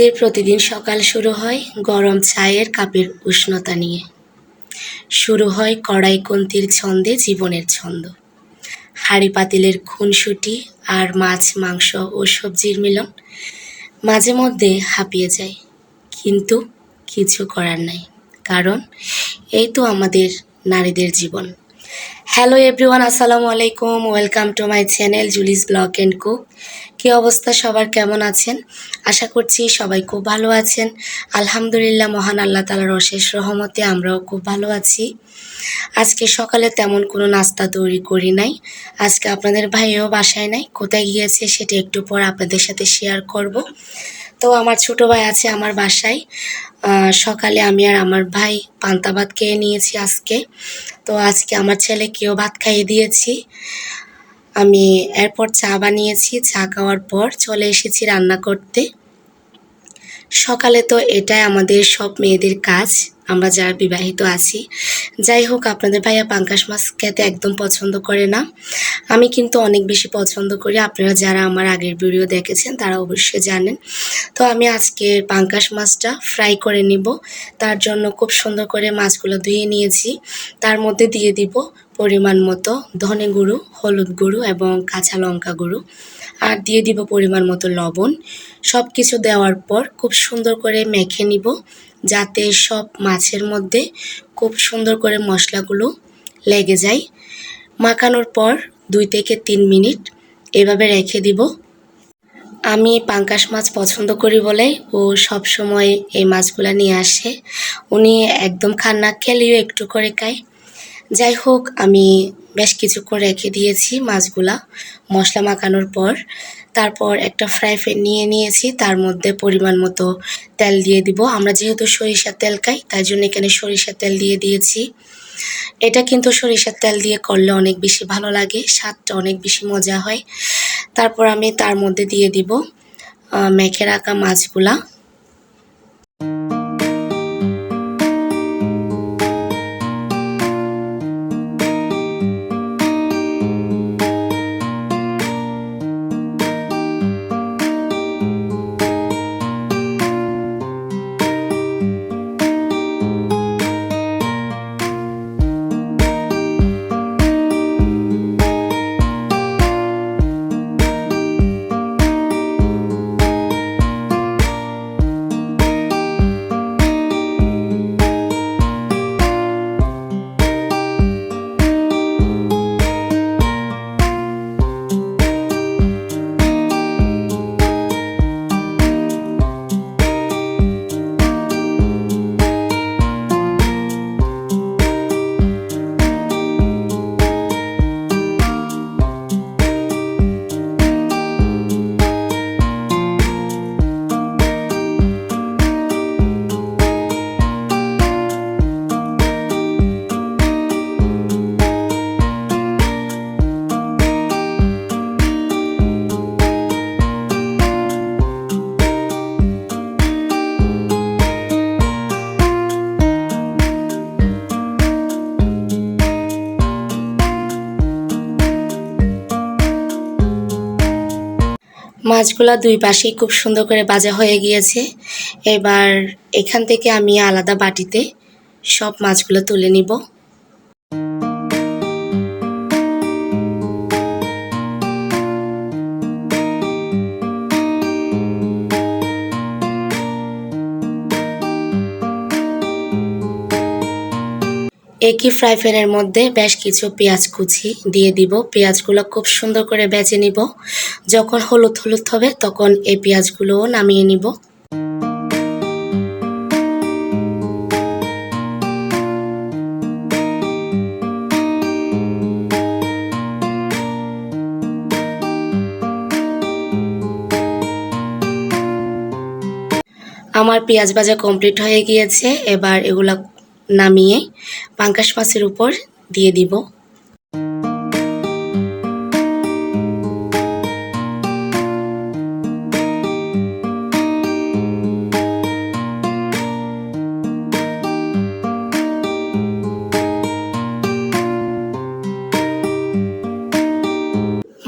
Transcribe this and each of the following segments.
আমাদের প্রতিদিন সকাল শুরু হয় গরম চায়ের কাপের উষ্ণতা নিয়ে। শুরু হয় কড়াই কন্তির ছন্দে জীবনের ছন্দ। হাঁড়ি পাতিলের খুনসুটি আর মাছ, মাংস ও সবজির মিলন মাঝে মধ্যে হাঁপিয়ে যায়। কিন্তু কিছু করার নাই, কারণ এই তো আমাদের নারীদের জীবন। হ্যালো এভরিওয়ান আসসালামু আলাইকুম welcome to my channel Julie's blog and cook কী অবস্থা? সবার কেমন আছেন? আশা করছি সবাই খুব ভালো আছেন। আলহামদুলিল্লাহ, মহান আল্লাহ তালার অশেষ রহমতে আমরাও খুব ভালো আছি। আজকে সকালে তেমন কোনো নাস্তা তৈরি করি নাই। আজকে আপনাদের ভাইও বাসায় নাই, কোথায় গিয়েছে সেটা একটু পর আপনাদের সাথে শেয়ার করব। তো আমার ছোট ভাই আছে আমার বাসায়। সকালে আমি আর আমার ভাই পান্তা ভাত খেয়ে নিয়েছি আজকে। তো আজকে আমার ছেলে কেউ ভাত খাইয়ে দিয়েছি। আমি এরপর চা বানিয়েছি, চা খাওয়ার পর চলে এসেছি রান্না করতে। সকালে তো এটাই আমাদের সব মেয়েদের কাজ, আমরা যারা বিবাহিত আছি। যাই হোক, আপনাদের ভাইয়া পাঙ্কাশ মাছ খেতে একদম পছন্দ করে না। আমি কিন্তু অনেক বেশি পছন্দ করি। আপনারা যারা আমার আগের ভিডিও দেখেছেন, তারা অবশ্যই জানেন। তো আমি আজকে পাঙ্কাশ মাছটা ফ্রাই করে নিব। তার জন্য খুব সুন্দর করে মাছগুলো ধুয়ে নিয়েছি। তার মধ্যে দিয়ে দিব পরিমাণ মতো ধনে গুঁড়ো, হলুদ গুঁড়ো এবং কাঁচা লঙ্কা গুঁড়ো। আর দিয়ে দিব পরিমাণ মতো লবণ। সব কিছু দেওয়ার পর খুব সুন্দর করে মেখে নিব যাতে সব মাছের মধ্যে খুব সুন্দর করে মশলাগুলো লেগে যায়। মাখানোর পর দুই থেকে তিন মিনিট এভাবে রেখে দিব। আমি পাঙ্কাশ মাছ পছন্দ করি বলে ও সব সময় এই মাছগুলো নিয়ে আসে। উনি একদম খান না খেলেও একটু করে খায়। যাই হোক আমি বেশ কিছুক্ষণ রেখে দিয়েছি মাছগুলা মশলা মাখানোর পর। তারপর একটা ফ্রাই প্যান নিয়ে নিয়েছি, তার মধ্যে পরিমাণ মতো তেল দিয়ে দিব। আমরা যেহেতু সরিষার তেল খাই, তাই জন্য এখানে সরিষার তেল দিয়ে দিয়েছি। এটা কিন্তু সরিষার তেল দিয়ে করলে অনেক বেশি ভালো লাগে, স্বাদটা অনেক বেশি মজা হয়। তারপর আমি তার মধ্যে দিয়ে দিব মেখে রাখা মাছগুলা। মাছগুলা দুই পাশেই খুব সুন্দর করে বাজা হয়ে গিয়েছে। এবার এখান থেকে আমি আলাদা বাটিতে সব মাছগুলো তুলে নিব। একই ফ্রাই প্যানের মধ্যে বেশ কিছু পেঁয়াজ কুচি দিয়ে দিব। পেঁয়াজগুলো খুব সুন্দর করে বেজে নিব। যখন হলুদ হলুদ হবে, তখন এই পেঁয়াজগুলোও নামিয়ে নিব। আমার পেঁয়াজ ভাজা কমপ্লিট হয়ে গিয়েছে। এবার এগুলা নামিয়ে পাঙ্কাশ মাছের উপর দিয়ে দিব।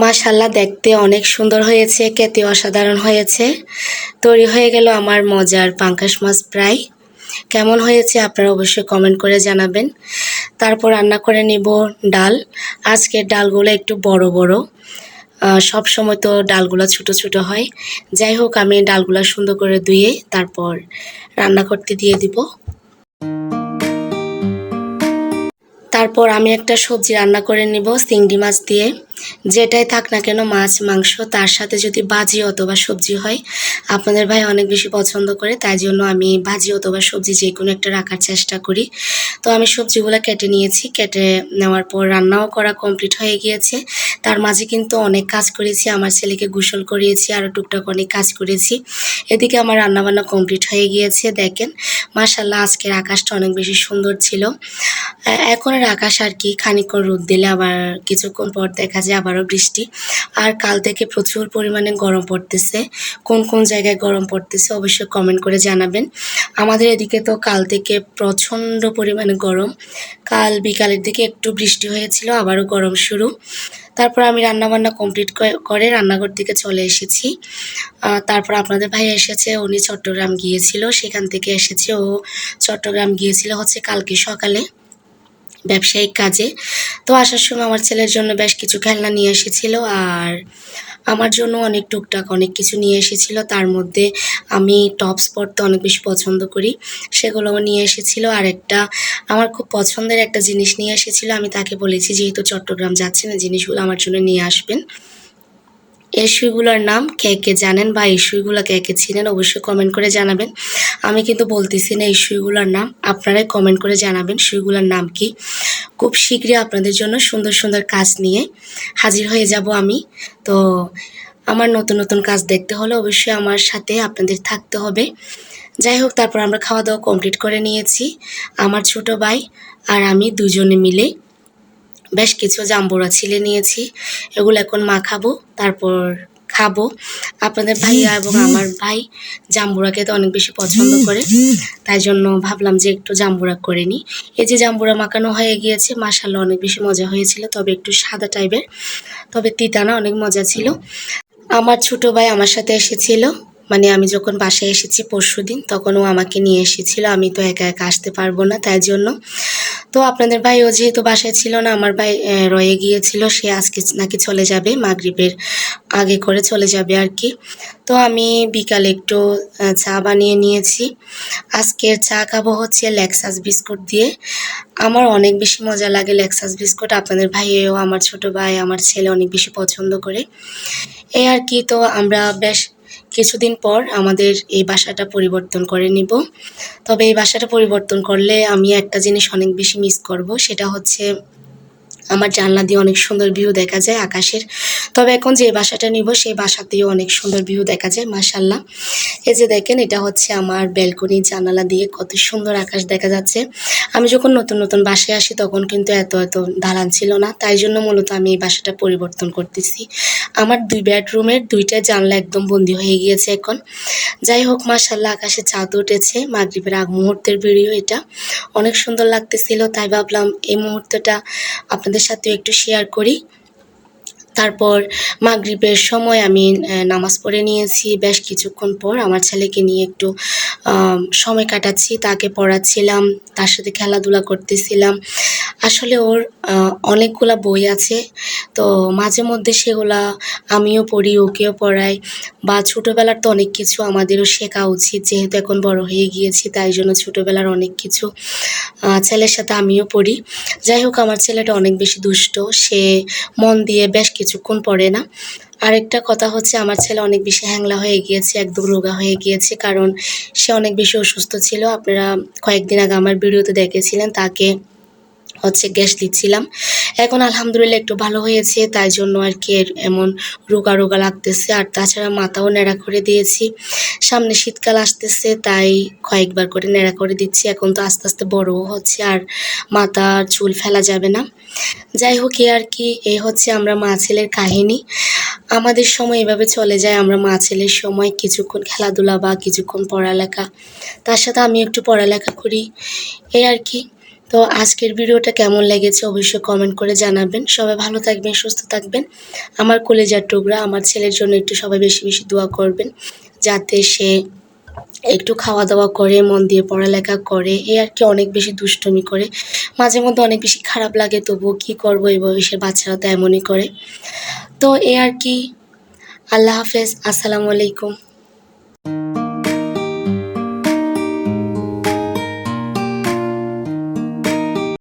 মাশাল্লাহ, দেখতে অনেক সুন্দর হয়েছে, খেতে অসাধারণ হয়েছে। তৈরি হয়ে গেল আমার মজার পাঙ্কাশ মাছ প্রায়। কেমন হয়েছে আপনারা অবশ্যই কমেন্ট করে জানাবেন। তারপর রান্না করে নিব ডাল। আজকের ডালগুলো একটু বড় বড়। সব সময় তো ডালগুলো ছোট ছোট হয়। যাই হোক, আমি ডালগুলো সুন্দর করে ধুয়ে তারপর রান্না করতে দিয়ে দিব। তারপর আমি একটা সবজি রান্না করে নিব, চিংড়ি মাছ দিয়ে। যেটাই থাক না কেন মাছ, মাংস, তার সাথে যদি বাজি অথবা সবজি হয়, আপনাদের ভাই অনেক বেশি পছন্দ করে, তাই জন্য আমি বাজি অথবা সবজি যে কোনো একটা রাখার চেষ্টা করি। তো আমি সবজিগুলো কেটে নিয়েছি, কেটে নেওয়ার পর রান্নাও করা কমপ্লিট হয়ে গিয়েছে। তার মাঝে কিন্তু অনেক কাজ করেছি, আমার ছেলেকে গোসল করিয়েছি আরও টুকটাক অনেক কাজ করেছি। এদিকে আমার রান্নাবান্না কমপ্লিট হয়ে গিয়েছে, দেখেন। মার্শাল্লাহ আজকের আকাশটা অনেক বেশি সুন্দর ছিল। এখন আর আকাশ আর কি খানিকক্ষণ রোদ দিলে আবার কিছুক্ষণ পর দেখা যায় আবারও বৃষ্টি। আর কাল থেকে প্রচুর পরিমাণে গরম পড়তেছে। কোন কোন জায়গায় গরম পড়তেছে অবশ্যই কমেন্ট করে জানাবেন। আমাদের এদিকে তো কাল থেকে প্রচণ্ড পরিমাণে গরম। কাল বিকালের দিকে একটু বৃষ্টি হয়েছিল, আবারও গরম শুরু। তারপর আমি রান্নাবান্না কমপ্লিট করে রান্নাঘর থেকে চলে এসেছি। তারপর আপনাদের ভাই এসেছে, উনি চট্টগ্রাম গিয়েছিল। সেখান থেকে এসেছে ও চট্টগ্রাম গিয়েছিল হচ্ছে কালকে সকালে। ব্যবসায়িক কাজে। তো আসার সময় আমার ছেলের জন্য বেশ কিছু খেলনা নিয়ে এসেছিল আর আমার জন্য অনেক টুকটাক অনেক কিছু নিয়ে এসেছিল। তার মধ্যে আমি টপস পরতে অনেক বেশি পছন্দ করি, সেগুলো নিয়ে এসেছিল। আর একটা আমার খুব পছন্দের একটা জিনিস নিয়ে এসেছিল, আমি তাকে বলেছি যেহেতু চট্টগ্রাম যাচ্ছে না জিনিসগুলো আমার জন্য নিয়ে আসবেন। এই সুইগুলোর নাম কে কে জানেন বা এই সুইগুলো কে কে ছিলেন অবশ্যই কমেন্ট করে জানাবেন। আমি কিন্তু বলতেছি না এই সুইগুলোর নাম, আপনারাই কমেন্ট করে জানাবেন সুইগুলোর নাম কি। খুব শীঘ্রই আপনাদের জন্য সুন্দর সুন্দর কাজ নিয়ে হাজির হয়ে যাব আমি। তো আমার নতুন নতুন কাজ দেখতে হলে অবশ্যই আমার সাথে আপনাদের থাকতে হবে। যাই হোক, তারপর আমরা খাওয়া দাওয়া কমপ্লিট করে নিয়েছি। আমার ছোট ভাই আর আমি দুজনে মিলে বেশ কিছু জাম্বুরা ছিলে নিয়েছি। এগুলো এখন মাখাবো তারপর খাব। আপনাদের ভাইয়া এবং আমার ভাই জাম্বুরা খেতে অনেক বেশি পছন্দ করে। তাই জন্য ভাবলাম যে একটু জাম্বুরা করে নিই। এই যে জাম্বুরা মাখানো হয়ে গিয়েছে মাসাল্লাহ অনেক বেশি মজা হয়েছিল তবে একটু সাদা টাইপের তবে তিতানা অনেক মজা ছিল। আমার ছোট ভাই আমার সাথে এসেছিল। মানে আমি যখন বাসায় এসেছি পরশু দিন তখন ও আমাকে নিয়ে এসেছিল, আমি তো একা একা আসতে পারব না তাই জন্য। তো আপনাদের ভাই, ও যেহেতু বাসায় ছিল না, আমার ভাই রয়ে গিয়েছিল, সে আজকে নাকি চলে যাবে, মাগরীবের আগে করে চলে যাবে আর কি। তো আমি বিকালে একটু চা বানিয়ে নিয়েছি। আজকের চা খাব হচ্ছে লেক্সাস বিস্কুট দিয়ে। আমার অনেক বেশি মজা লাগে লেক্সাস বিস্কুট, আপনাদের ভাইয়েও, আমার ছোট ভাই, আমার ছেলে অনেক বেশি পছন্দ করে। এই আর কি, তো আমরা বেশ কিছুদিন পর আমাদের এই বাসাটা পরিবর্তন করে নিব। তবে এই বাসাটা পরিবর্তন করলে আমি একটা জিনিস অনেক বেশি মিস করব, সেটা হচ্ছে আমার জানলা দিয়ে অনেক সুন্দর ভিউ দেখা যায় আকাশের। তবে এখন যে বাসাটা নিব, সেই বাসাতেও অনেক সুন্দর ভিউ দেখা যায় মাসাল্লাহ এই যে দেখেন, এটা হচ্ছে আমার ব্যালকনি জানালা দিয়ে কত সুন্দর আকাশ দেখা যাচ্ছে। আমি যখন নতুন নতুন বাসায় আসি, তখন কিন্তু এত এত দালান ছিল না, তাই জন্য মূলত আমি এই বাসাটা পরিবর্তন করতেছি। আমার দুই বেডরুমের দুইটা জানলা একদম বন্দি হয়ে গিয়েছে এখন। যাই হোক মাসাল্লাহ আকাশে চাঁদ উঠেছে, মাগরীবের আগ মুহূর্তের ভিডিও এটা। অনেক সুন্দর লাগতেছিল, তাই ভাবলাম এই মুহূর্তটা আপনাদের সাথেও একটু শেয়ার করি। তারপর মাগরিবের সময় আমি নামাজ পড়ে নিয়েছি। বেশ কিছুক্ষণ পর আমার ছেলেকে নিয়ে একটু সময় কাটাচ্ছি, তাকে পড়াচ্ছিলাম, তার সাথে খেলাধুলা করতেছিলাম। আসলে ওর অনেকগুলা বই আছে, তো মাঝে মধ্যে সেগুলা আমিও পড়ি, ওকেও পড়াই। বা ছোটোবেলার তো অনেক কিছু আমাদেরও শেখা উচিত, যেহেতু এখন বড় হয়ে গিয়েছি, তাই জন্য ছোটোবেলার অনেক কিছু ছেলের সাথে আমিও পড়ি। যাই হোক, আমার ছেলেটা অনেক বেশি দুষ্ট, সে মন দিয়ে বেশ কিছুক্ষণ পরে না। আরেকটা কথা হচ্ছে, আমার ছেলে অনেক বেশি হ্যাংলা হয়ে গিয়েছে, একদম রোগা হয়ে গিয়েছে, কারণ সে অনেক বেশি অসুস্থ ছিল। আপনারা কয়েকদিন আগে আমার ভিডিওতে দেখেছিলেন, তাকে হচ্ছে গ্যাস দিচ্ছিলাম। এখন আলহামদুলিল্লাহ একটু ভালো হয়েছে, তাই জন্য আর কি এমন রোগা রোগা লাগতেছে। আর তাছাড়া মাথাও নেড়া করে দিয়েছি। সামনে শীতকাল আসতেছে, তাই কয়েকবার করে নেড়া করে দিচ্ছি। এখন তো আস্তে আস্তে বড়ও হচ্ছে, আর মাথার চুল ফেলা যাবে না। যাই হোক, এ আর কি এই হচ্ছে আমরা মা ছেলের কাহিনী। আমাদের সময় এভাবে চলে যায়, আমরা মা ছেলের সময় কিছুক্ষণ খেলাধুলা বা কিছুক্ষণ পড়ালেখা। তার সাথে আমি একটু পড়ালেখা করি। এই আর কি তো আজকের ভিডিওটা কেমন লেগেছে অবশ্যই কমেন্ট করে জানাবেন। সবাই ভালো থাকবেন, সুস্থ থাকবেন। আমার কলেজার টুকরা, আমার ছেলের জন্য একটু সবাই বেশি বেশি দোয়া করবেন, যাতে সে একটু খাওয়া দাওয়া করে, মন দিয়ে পড়ালেখা করে, এ আর কি অনেক বেশি দুষ্টুমি করে। মাঝে মধ্যে অনেক বেশি খারাপ লাগে, তবুও কী করব? এই বয়সের বাচ্চারা তো এমনই করে। তো এ আর কি, আল্লাহ হাফেজ, আসসালামু আলাইকুম।